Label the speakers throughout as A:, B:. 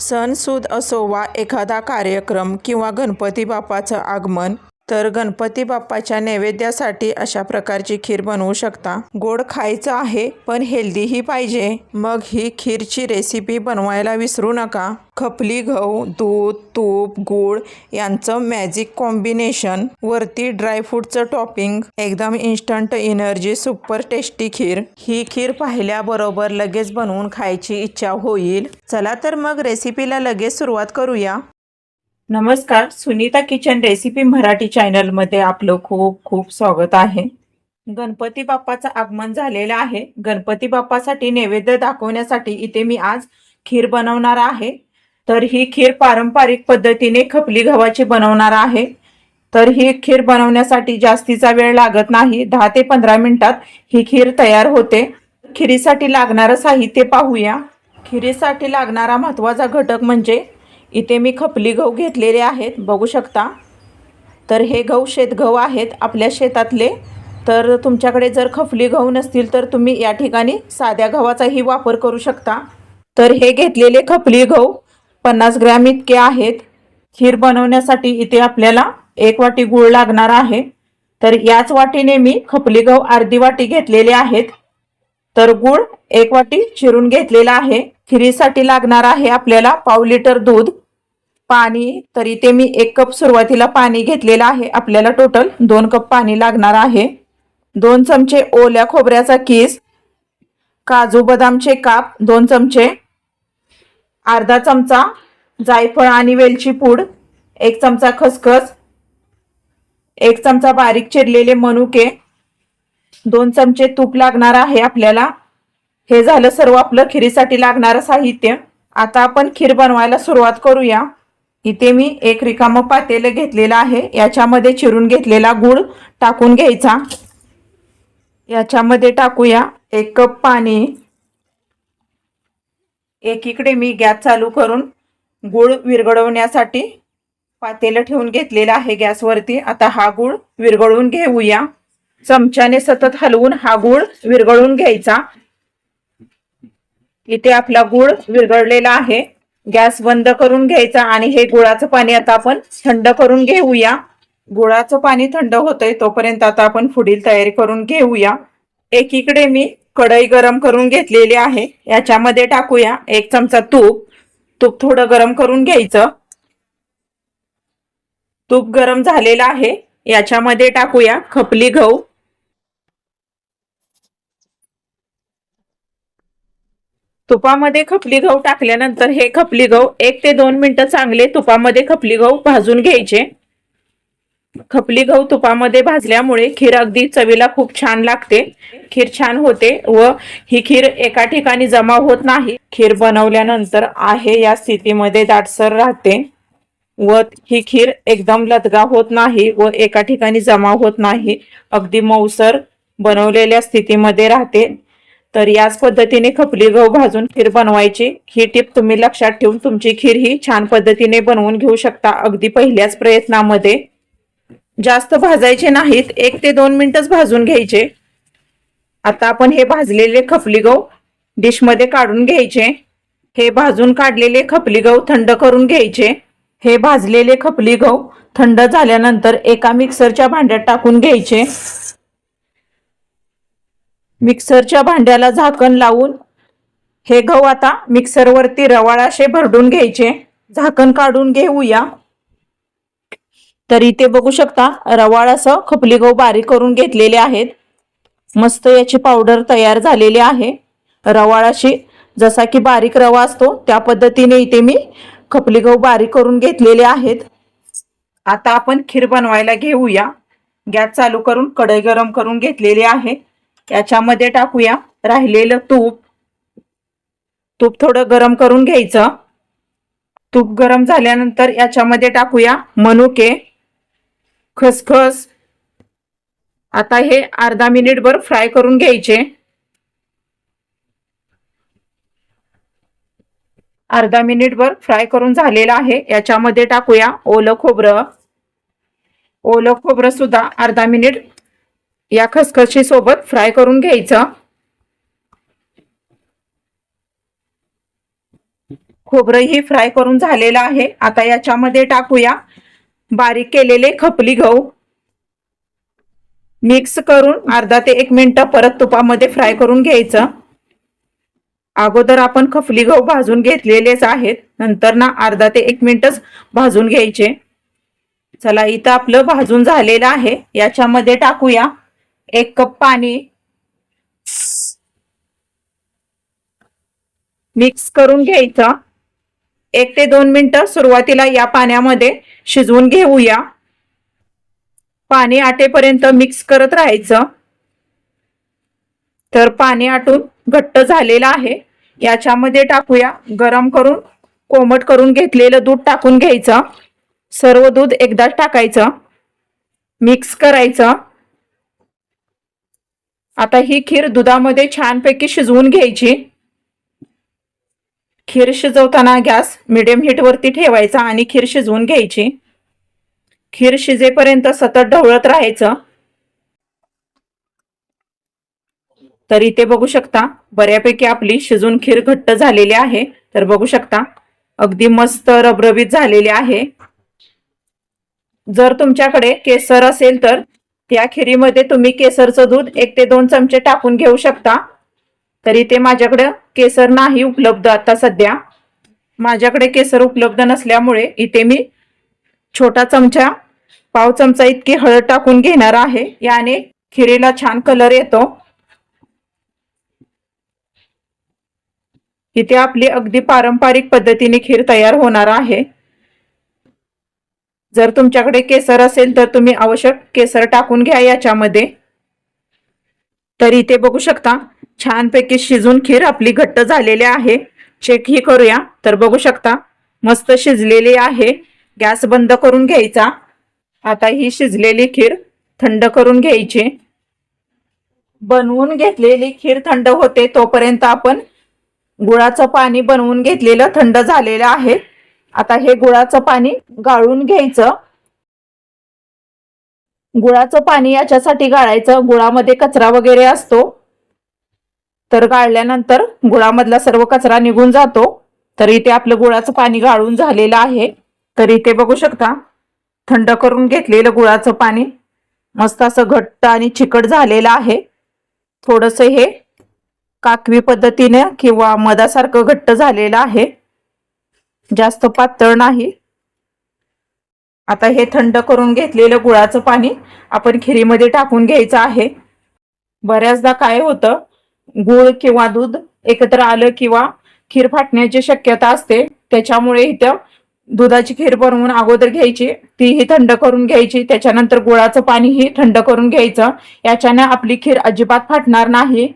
A: सणसूद असो वा एखादा कार्यक्रम किंवा गणपती बाप्पाचं आगमन तर गणपती बाप्पाच्या नैवेद्यासाठी अशा प्रकारची खीर बनवू शकता. गोड खायचं आहे पण हेल्दीही पाहिजे. मग ही खीरची रेसिपी बनवायला विसरू नका. खपली गहू दूध तूप गूळ यांचं मॅजिक कॉम्बिनेशन वरती ड्रायफ्रूटचं टॉपिंग एकदम इन्स्टंट एनर्जी सुपर टेस्टी खीर. ही खीर पाहिल्याबरोबर लगेच बनवून खायची इच्छा होईल. चला तर मग रेसिपीला लगेच सुरुवात करूया. नमस्कार सुनीता किचन रेसिपी मराठी चॅनलमध्ये आपलं खूप खूप स्वागत आहे. गणपती बाप्पाचं आगमन झालेलं आहे. गणपती बाप्पासाठी नैवेद्य दाखवण्यासाठी इथे मी आज खीर बनवणार आहे. तर ही खीर पारंपरिक पद्धतीने खपली गव्हाची बनवणार आहे. तर ही खीर बनवण्यासाठी जास्तीचा वेळ लागत नाही. दहा ते पंधरा मिनिटात ही खीर तयार होते. खिरीसाठी लागणारं साहित्य पाहूया. खिरीसाठी लागणारा महत्त्वाचा घटक म्हणजे इथे मी खपली गहू घेतलेले आहेत बघू शकता. तर हे गहू शेतगहू आहेत आपल्या शेतातले. तर तुमच्याकडे जर खपली गहू नसतील तर तुम्ही या ठिकाणी साध्या गव्हाचाही वापर करू शकता. तर हे घेतलेले खपली गहू पन्नास ग्रॅम इतके आहेत. खीर बनवण्यासाठी इथे आपल्याला एक वाटी गूळ लागणार आहे. तर याच वाटीने मी खपली गहू अर्धी वाटी घेतलेले आहेत. तर गूळ एक वाटी चिरून घेतलेला आहे. खिरीसाठी लागणार आहे आपल्याला पाव लिटर दूध. पाणी तरी ते मी एक कप सुरुवातीला पाणी घेतलेलं आहे. आपल्याला टोटल दोन कप पाणी लागणार आहे. दोन चमचे ओल्या खोबऱ्याचा किस काजू बदामचे काप दोन चमचे अर्धा चमचा जायफळ आणि वेलची पूड एक चमचा खसखस एक चमचा बारीक चिरलेले मनुके दोन चमचे तूप लागणार आहे आपल्याला. हे झालं सर्व आपलं खिरीसाठी लागणारं साहित्य. आता आपण खीर बनवायला सुरुवात करूया. इथे मी एक रिकामं पातेलं घेतलेलं आहे. याच्यामध्ये चिरून घेतलेला गूळ टाकून घ्यायचा. याच्यामध्ये टाकूया एक कप पाणी. एकीकडे मी गॅस चालू करून गूळ विरघळवण्यासाठी पातेलं ठेवून घेतलेलं आहे गॅसवरती. आता हा गूळ विरघळवून घेऊया. चमच्याने सतत हलवून हा गूळ विरघळून घ्यायचा. इथे आपला गूळ विरघळलेला आहे. गॅस बंद करून घ्यायचा आणि हे गुळाचं पाणी आता आपण थंड करून घेऊया. गुळाचं पाणी थंड होतंय तोपर्यंत आता आपण पुढील तयारी करून घेऊया. एकीकडे मी कढई गरम करून घेतलेली आहे. याच्यामध्ये टाकूया एक चमचा तूप. तूप थोडं गरम करून घ्यायचं. तूप गरम झालेलं आहे. याच्यामध्ये टाकूया खपली गहू. तुपामध्ये खपली गहू टाकल्यानंतर हे खपली गहू एक ते दोन मिनिटं चांगले तुपामध्ये खपली गहू भाजून घ्यायचे. खपली गहू तुपामध्ये भाजल्यामुळे खीर अगदी चवीला खूप छान लागते. खीर छान होते व ही खीर एका ठिकाणी जमा होत नाही. खीर बनवल्यानंतर आहे या स्थितीमध्ये दाटसर राहते व ही खीर एकदम लदगा होत नाही व एका ठिकाणी जमा होत नाही. अगदी मऊसर बनवलेल्या स्थितीमध्ये राहते. तर याच पद्धतीने खपली गहू भाजून खीर बनवायची. ही टिप तुम्ही लक्षात ठेवून तुमची खीर ही छान पद्धतीने बनवून घेऊ शकता अगदी पहिल्याच प्रयत्नामध्ये. जास्त भाजायचे नाहीत एक ते दोन मिनिटच भाजून घ्यायचे. आता आपण हे भाजलेले खपली गहू डिशमध्ये काढून घ्यायचे. हे भाजून काढलेले खपली गहू थंड करून घ्यायचे. हे भाजलेले खपली गहू थंड झाल्यानंतर एका मिक्सरच्या भांड्यात टाकून घ्यायचे. मिक्सरच्या भांड्याला झाकण लावून हे गहू आता मिक्सरवरती रवाळाशे भरडून घ्यायचे. झाकण काढून घेऊया. तर इथे बघू शकता रवाळ असं खपली गहू बारीक करून घेतलेले आहेत. मस्त याची पावडर तयार झालेली आहे. रवाळाशी जसा की बारीक रवा असतो त्या पद्धतीने इथे मी खपली गहू बारीक करून घेतलेले आहेत. आता आपण खीर बनवायला घेऊया. गॅस चालू करून कढई गरम करून घेतलेली आहे. याच्यामध्ये टाकूया. राहिलेलं तूप. तूप थोडं गरम करून घ्यायचं. तूप गरम झाल्यानंतर याच्यामध्ये टाकूया मनुके. खसखस. आता हे अर्धा मिनिटभर फ्राय करून घ्यायचे. अर्धा मिनिटभर फ्राय करून झालेला आहे. याच्यामध्ये टाकूया ओलं खोबरं. ओलं खोबरं सुद्धा अर्धा मिनिट या खसखशी सोबत फ्राय करून घ्यायचं. खोबरंही फ्राय करून झालेलं आहे. आता याच्यामध्ये टाकूया बारीक केलेले खपली गहू. मिक्स करून अर्धा ते एक मिनिट परत तुपामध्ये फ्राय करून घ्यायचं. अगोदर आपण खपली गहू भाजून घेतलेलेच आहेत. नंतर ना अर्धा ते एक मिनिटच भाजून घ्यायचे. चला इथं आपलं भाजून झालेलं आहे. याच्यामध्ये टाकूया. एक कप पाणी मिक्स करून घ्यायचं. एक ते दोन मिनटं सुरुवातीला या पाण्यामध्ये शिजवून घेऊया. पाणी आटेपर्यंत मिक्स करत राहायचं. तर पाणी आटून घट्ट झालेलं आहे. याच्यामध्ये टाकूया. गरम करून कोमट करून घेतलेलं दूध टाकून घ्यायचं. सर्व दूध एकदाच टाकायचं. मिक्स करायचं. आता ही खीर दुधामध्ये छानपैकी शिजवून घ्यायची. खीर शिजवताना गॅस मिडियम हीटवरती ठेवायचा आणि खीर शिजवून घ्यायची. खीर शिजेपर्यंत सतत ढवळत राहायचं. तर इथे बघू शकता बऱ्यापैकी आपली शिजून खीर घट्ट झालेली आहे. तर बघू शकता अगदी मस्त रबरबीत झालेली आहे. जर तुमच्याकडे केसर असेल तर त्या खिरीमध्ये तुम्ही केसरचं दूध एक ते दोन चमचे टाकून घेऊ शकता. तर इथे माझ्याकडे केसर नाही उपलब्ध आता सध्या. माझ्याकडे केसर उपलब्ध नसल्यामुळे इथे मी छोटा चमचा पाव चमचा इतकी हळद टाकून घेणार आहे. याने खिरीला छान कलर येतो. इथे आपली अगदी पारंपरिक पद्धतीने खीर तयार होणार आहे. जर तुमच्याकडे केसर असेल तर तुम्ही आवश्यक केसर टाकून घ्या याच्यामध्ये. तर इथे बघू शकता छानपैकी शिजून खीर आपली घट्ट झालेली आहे. चेक ही करूया. तर बघू शकता मस्त शिजलेली आहे. गॅस बंद करून घ्यायचा. आता ही शिजलेली खीर थंड करून घ्यायची. बनवून घेतलेली खीर थंड होते तोपर्यंत आपण गुळाचं पाणी बनवून घेतलेलं थंड झालेलं आहे. आता हे गुळाचं पाणी गाळून घ्यायचं. गुळाचं पाणी याच्यासाठी गाळायचं. गुळामध्ये कचरा वगैरे असतो. तर गाळल्यानंतर गुळामधला सर्व कचरा निघून जातो. तर इथे आपलं गुळाचं पाणी गाळून झालेलं आहे. तर इथे बघू शकता. थंड करून घेतलेलं गुळाचं पाणी. मस्त असं घट्ट आणि चिकट झालेलं आहे. थोडंसं हे काकवी पद्धतीने किंवा मधासारखं घट्ट झालेलं आहे. जास्त पातळ नाही. आता हे थंड करून घेतलेलं गुळाचं पाणी आपण खिरीमध्ये टाकून घ्यायचं आहे. बऱ्याचदा काय होतं गुळ किंवा दूध एकत्र आलं किंवा खीर फाटण्याची शक्यता असते त्याच्यामुळे इथं दुधाची खीर बनवून अगोदर घ्यायची तीही थंड करून घ्यायची त्याच्यानंतर गुळाचं पाणीही थंड करून घ्यायचं याच्याने आपली खीर अजिबात फाटणार नाही.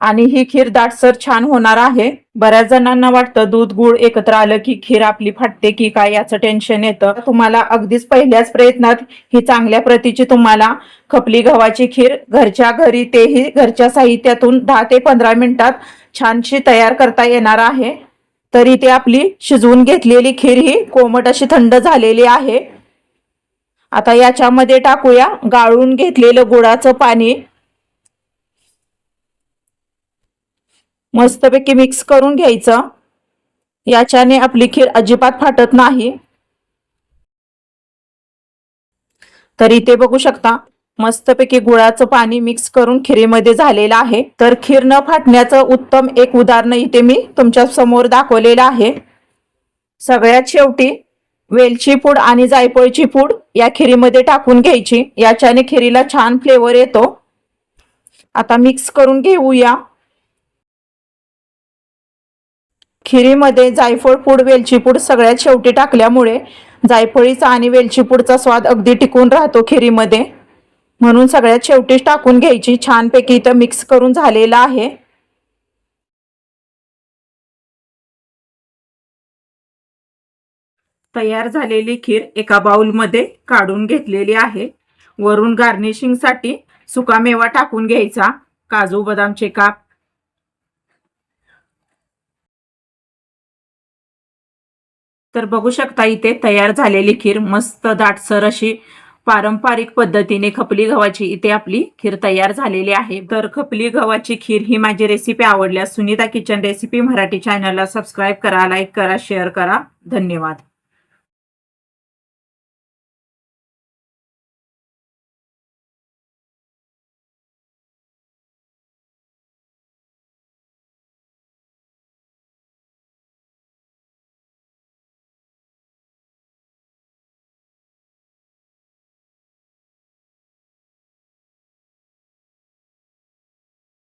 A: आणि ही खीर दाटसर छान होणार आहे. बऱ्याच जणांना वाटतं दूध गुळ एकत्र आलं की खीर आपली फाटते की काय याचं टेन्शन येतं. तुम्हाला अगदीच पहिल्याच प्रयत्नात ही चांगल्या प्रतीची तुम्हाला खपली गव्हाची खीर घरच्या घरी तेही घरच्या साहित्यातून दहा ते पंधरा मिनिटात छानशी तयार करता येणार आहे. तरी ते आपली शिजवून घेतलेली खीर ही कोमट अशी थंड झालेली आहे. आता याच्यामध्ये टाकूया. गाळून घेतलेलं गुळाचं पाणी मस्तपैकी मिक्स करून घ्यायचं. याच्याने आपली खीर अजिबात फाटत नाही. तर इथे बघू शकता मस्तपैकी गुळाचं पाणी मिक्स करून खिरीमध्ये झालेलं आहे. तर खीर न फाटण्याचं उत्तम एक उदाहरण इथे मी तुमच्यासमोर दाखवलेलं आहे. सगळ्यात शेवटी वेलची पूड आणि जायफळची पूड या खिरीमध्ये टाकून घ्यायची. याच्याने खिरीला छान फ्लेवर येतो. आता मिक्स करून घेऊया. खिरीमध्ये जायफळ पूड वेलची पूड सगळ्यात शेवटी टाकल्यामुळे जायफळीचा आणि वेलची पूडचा स्वाद अगदी टिकून राहतो खिरीमध्ये. म्हणून सगळ्यात शेवटीच टाकून घ्यायची. छानपैकी इथं मिक्स करून झालेलं आहे. तयार झालेली खीर एका बाउलमध्ये काढून घेतलेली आहे. वरून गार्निशिंगसाठी सुकामेवा टाकून घ्यायचा. काजू बदामचे काप तर बघू शकता इथे तयार झालेली खीर मस्त दाटसर अशी पारंपरिक पद्धतीने खपली गव्हाची. इथे आपली खीर तयार झालेली आहे. तर खपली गव्हाची खीर ही माझी रेसिपी आवडल्यास सुनीता किचन रेसिपी मराठी चॅनलला सबस्क्राईब करा लाईक करा शेअर करा. धन्यवाद.